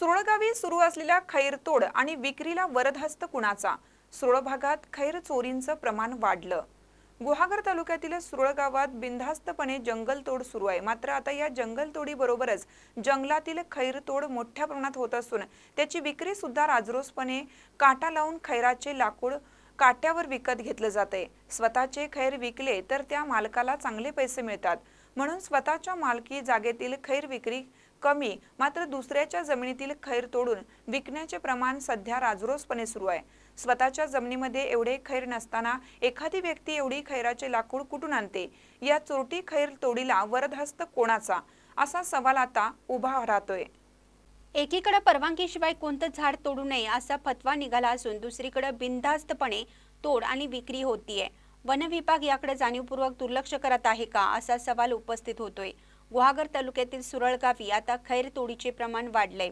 सुरळगावी सुरू असलेल्या खैरतोड आणि विक्रीला वरदहस्त कुणाचा? सुरळ भागात खैर चोरींचं प्रमाण वाढलं. गुहागर तालुक्यातील सुरळ गावात बिनधास्तपणे जंगलतोड सुरू आहे. मात्र आता या जंगलतोडीबरोबरच जंगलातील खैरतोड मोठ्या प्रमाणात होत असून त्याची विक्री सुद्धा राजरोसपणे काटा लावून खैराचे लाकूड काट्यावर विकत घेतलं जाते स्वतःचे खैर विकले तर त्या मालकाला चांगले पैसे मिळतात. म्हणून स्वतःच्या मालकी जागेतील खैर विक्री कमी मात्र दुसऱ्याच्या जमिनीतील खैर तोडून विकण्याचे प्रमाण सध्या राजरोसपणे सुरू आहे. स्वतःच्या जमिनीमध्ये एवढे खैर नसताना एखादी व्यक्ती एवढी खैराचे लाकूड कुठून आणते? या चोरटी खैर तोडीला वरदहस्त कोणाचा? असा सवाल आता उभा राहतोय. एकीकडे परवानगीशिवाय कोणतं झाड तोडू नये असा फतवा निघाला असून दुसरीकडे बिनधास्तपणे तोड आणि विक्री होतीये. वन विभाग याकडे जाणीवपूर्वक दुर्लक्ष करत आहे का? असा सवाल उपस्थित होतोय. गुहागर तालुक्यातील सुरळगावी आता खैर तोडीचे प्रमाण वाढले.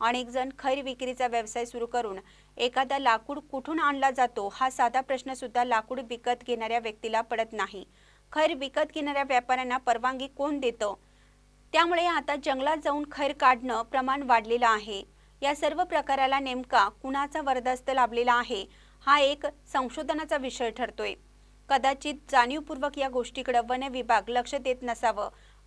अनेक जण खैर विक्रीचा व्यवसाय सुरू करून एखादा लाकूड कुठून आणला जातो हा साधा प्रश्न सुद्धा लाकूड विकत घेणाऱ्या व्यक्तीला पडत नाही. खैर विकत घेणाऱ्या व्यापाऱ्यांना परवानगी कोण देतं? त्यामुळे आता जंगलात जाऊन खैर काढणं प्रमाण वाढलेलं आहे. या सर्व प्रकाराला नेमका कुणाचा वरदस्त लाभलेला आहे हा एक संशोधनाचा विषय ठरतोय. कदाचित जाणीवपूर्वक या गोष्टीकडे वन विभाग लक्ष देत नसावं